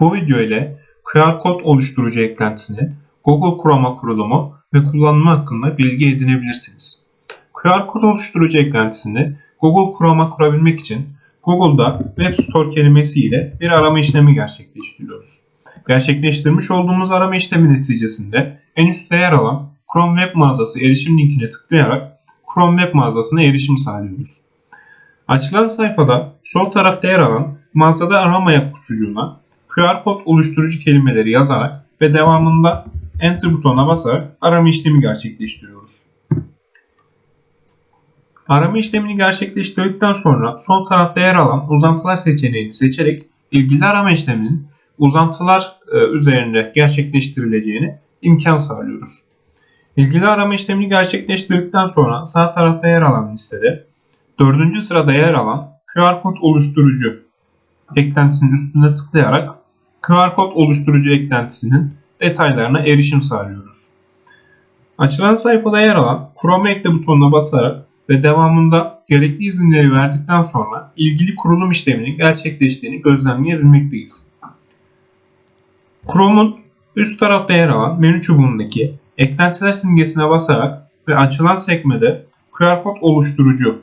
Bu video ile QR kod oluşturucu eklentisini, Google Chroma kurulumu ve kullanımı hakkında bilgi edinebilirsiniz. QR kod oluşturucu eklentisini Google Chroma kurabilmek için Google'da Web Store kelimesi ile bir arama işlemi gerçekleştiriyoruz. Gerçekleştirmiş olduğumuz arama işlemi neticesinde en üstte yer alan Chrome Web mağazası erişim linkine tıklayarak Chrome Web mağazasına erişim sağlıyoruz. Açılan sayfada sol tarafta yer alan mağazada arama yap kutucuğuna QR kod oluşturucu kelimeleri yazarak ve devamında Enter butonuna basarak arama işlemi gerçekleştiriyoruz. Arama işlemini gerçekleştirdikten sonra sol tarafta yer alan uzantılar seçeneğini seçerek ilgili arama işleminin uzantılar e, üzerinde gerçekleştirileceğini imkan sağlıyoruz. İlgili arama işlemini gerçekleştirdikten sonra sağ tarafta yer alan listede 4. sırada yer alan QR kod oluşturucu eklentisinin üstüne tıklayarak QR kod oluşturucu eklentisinin detaylarına erişim sağlıyoruz. Açılan sayfada yer alan Chrome ekle butonuna basarak ve devamında gerekli izinleri verdikten sonra ilgili kurulum işleminin gerçekleştiğini gözlemleyebilmekteyiz. Chrome'un üst tarafta yer alan menü çubuğundaki eklentiler simgesine basarak ve açılan sekmede QR kod oluşturucu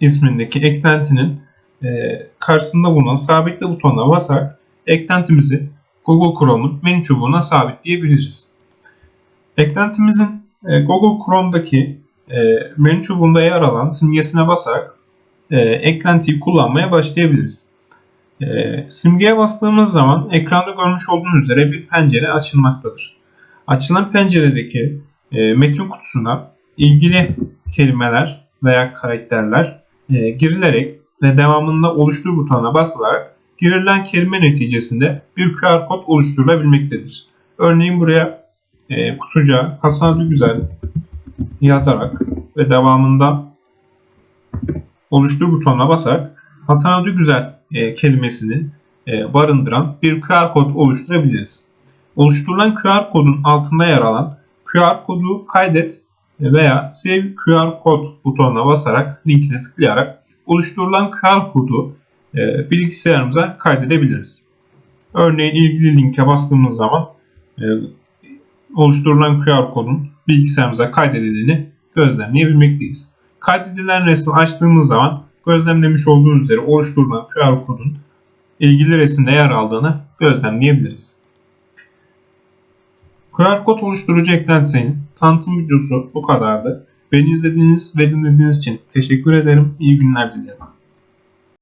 ismindeki eklentinin e, karşısında bulunan sabitle butonuna basarak eklentimizi Google Chrome'un menü çubuğuna sabitleyebiliriz. Eklentimizin e, Google Chrome'daki e, menü çubuğunda yer alan simgesine basarak e, eklentiyi kullanmaya başlayabiliriz. Simgeye bastığımız zaman ekranda görmüş olduğunuz üzere bir pencere açılmaktadır. Açılan penceredeki metin kutusuna ilgili kelimeler veya karakterler girilerek ve devamında oluştur butonuna basılarak girilen kelime neticesinde bir QR kod oluşturulabilmektedir. Örneğin buraya e, kutuca Hasan güzel yazarak ve devamında oluştur butonuna basarak Hasan adı güzel e, kelimesini e, barındıran bir QR kod oluşturabiliriz. Oluşturulan QR kodun altında yer alan QR kodu kaydet veya Save QR kod butonuna basarak linkine tıklayarak oluşturulan QR kodu e, bilgisayarımıza kaydedebiliriz. Örneğin ilgili linke bastığımız zaman e, oluşturulan QR kodun bilgisayarımıza kaydedildiğini gözlemleyebilmekteyiz. Kaydedilen resmi açtığımız zaman gözlemlemiş olduğunuz üzere oluşturulan QR kodun ilgili resimde yer aldığını gözlemleyebiliriz. QR kod oluşturucu eklentisinin tanıtım videosu bu kadardı. Beni izlediğiniz ve dinlediğiniz için teşekkür ederim. İyi günler dilerim.